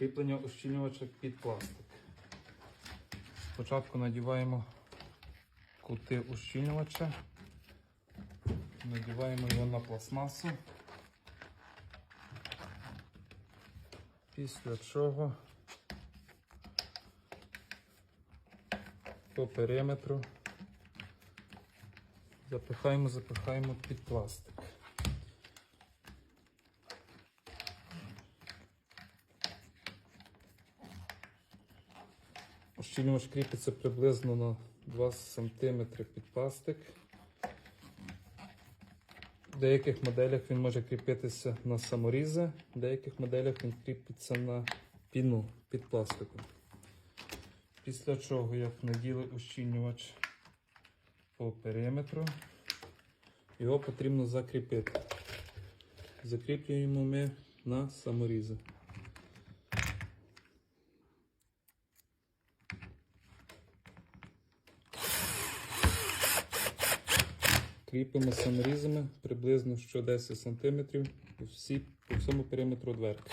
Кріплення ущільнювача під пластик. Спочатку надіваємо кути ущільнювача. Надіваємо його на пластмасу. Після чого по периметру запихаємо, запихаємо під пластик. Ощільнювач кріпиться приблизно на 2 см під пластик. В деяких моделях він може кріпитися на саморізи, в деяких моделях він кріпиться на піну під пластиком. Після чого, як наділи ущільнювач по периметру, його потрібно закріпити. Закріплюємо ми на саморізи. Кріпимо саморізами приблизно що 10 см по, всі, по всьому периметру дверки.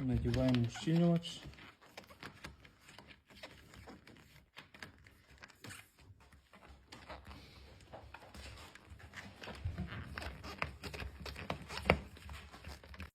Надіваємо щільнювач.